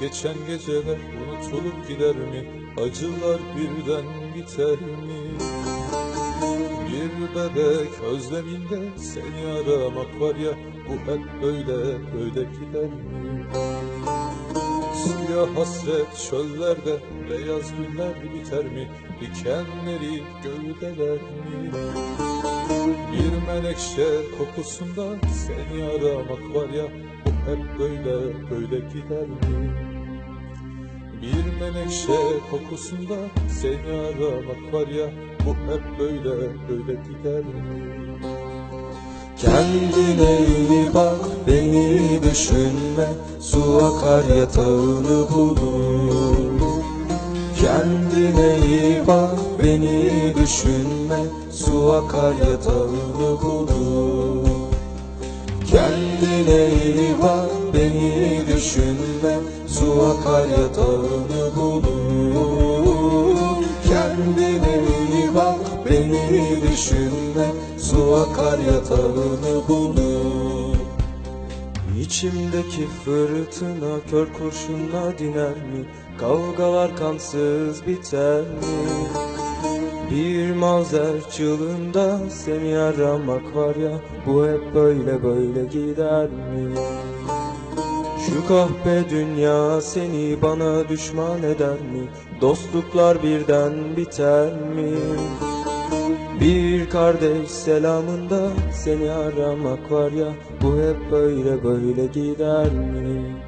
Geçen geceler unutulup gider mi? Acılar birden biter mi? Bir bebek özleminde seni aramak var ya Bu hep böyle böyle gider mi? Siyah hasret çöllerde beyaz günler biter mi? Dikenleri gövdeler mi? Bir menekşe kokusunda seni aramak var ya hep böyle böyle gider mi? Bir menekşe kokusunda seni aramak var ya Bu hep böyle böyle gider mi? Kendine iyi bak beni düşünme Su akar yatağını bulur Kendine iyi bak beni düşünme Su akar yatağını bulur Kendine iyi bak beni düşünme Su akar yatağını bulur Kendine iyi bak beni düşünme Su akar yatağını bulur İçimdeki fırtına kör kurşunla diner mi? Kavgalar kansız biter mi? Bir mazer çığlığında seni aramak var ya Bu hep böyle böyle gider mi? Şu kahpe dünya seni bana düşman eder mi? Dostluklar birden biter mi? Bir kardeş selamında seni aramak var ya Bu hep böyle böyle gider mi?